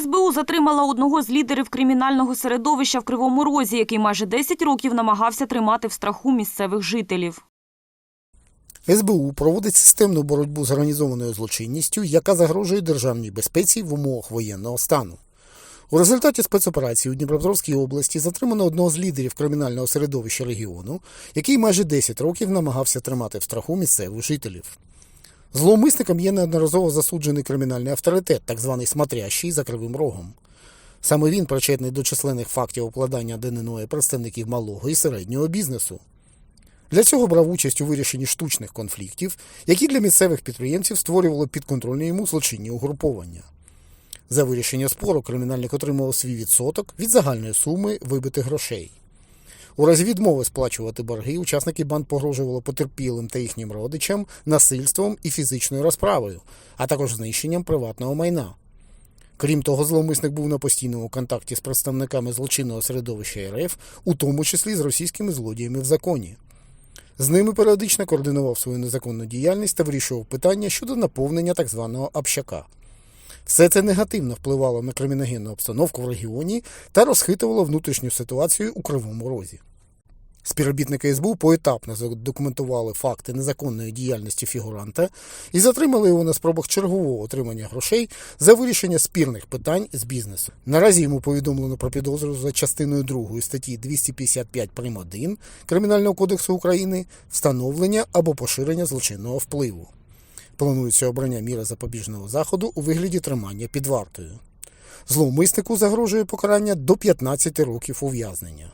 СБУ затримала одного з лідерів кримінального середовища в Кривому Розі, який майже 10 років намагався тримати в страху місцевих жителів. СБУ проводить системну боротьбу з організованою злочинністю, яка загрожує державній безпеці в умовах воєнного стану. У результаті спецоперації у Дніпропетровській області затримано одного з лідерів кримінального середовища регіону, який майже 10 років намагався тримати в страху місцевих жителів. Зловмисником є неодноразово засуджений кримінальний авторитет, так званий смотрящий за кривим рогом. Саме він причетний до численних фактів обкладання ДНО представників малого і середнього бізнесу. Для цього брав участь у вирішенні штучних конфліктів, які для місцевих підприємців створювали підконтрольні йому злочинні угруповання. За вирішення спору кримінальник отримував свій відсоток від загальної суми вибитих грошей. У разі відмови сплачувати борги учасники банд погрожували потерпілим та їхнім родичам насильством і фізичною розправою, а також знищенням приватного майна. Крім того, зловмисник був на постійному контакті з представниками злочинного середовища РФ, у тому числі з російськими злодіями в законі. З ними періодично координував свою незаконну діяльність та вирішував питання щодо наповнення так званого общака. Все це негативно впливало на криміногенну обстановку в регіоні та розхитувало внутрішню ситуацію у Кривому Розі. Співробітники СБУ поетапно задокументували факти незаконної діяльності фігуранта і затримали його на спробах чергового отримання грошей за вирішення спірних питань з бізнесу. Наразі йому повідомлено про підозру за частиною 2 статті 255 прим. 1 Кримінального кодексу України встановлення або поширення злочинного впливу. Планується обрання міри запобіжного заходу у вигляді тримання під вартою. Зловмиснику загрожує покарання до 15 років ув'язнення.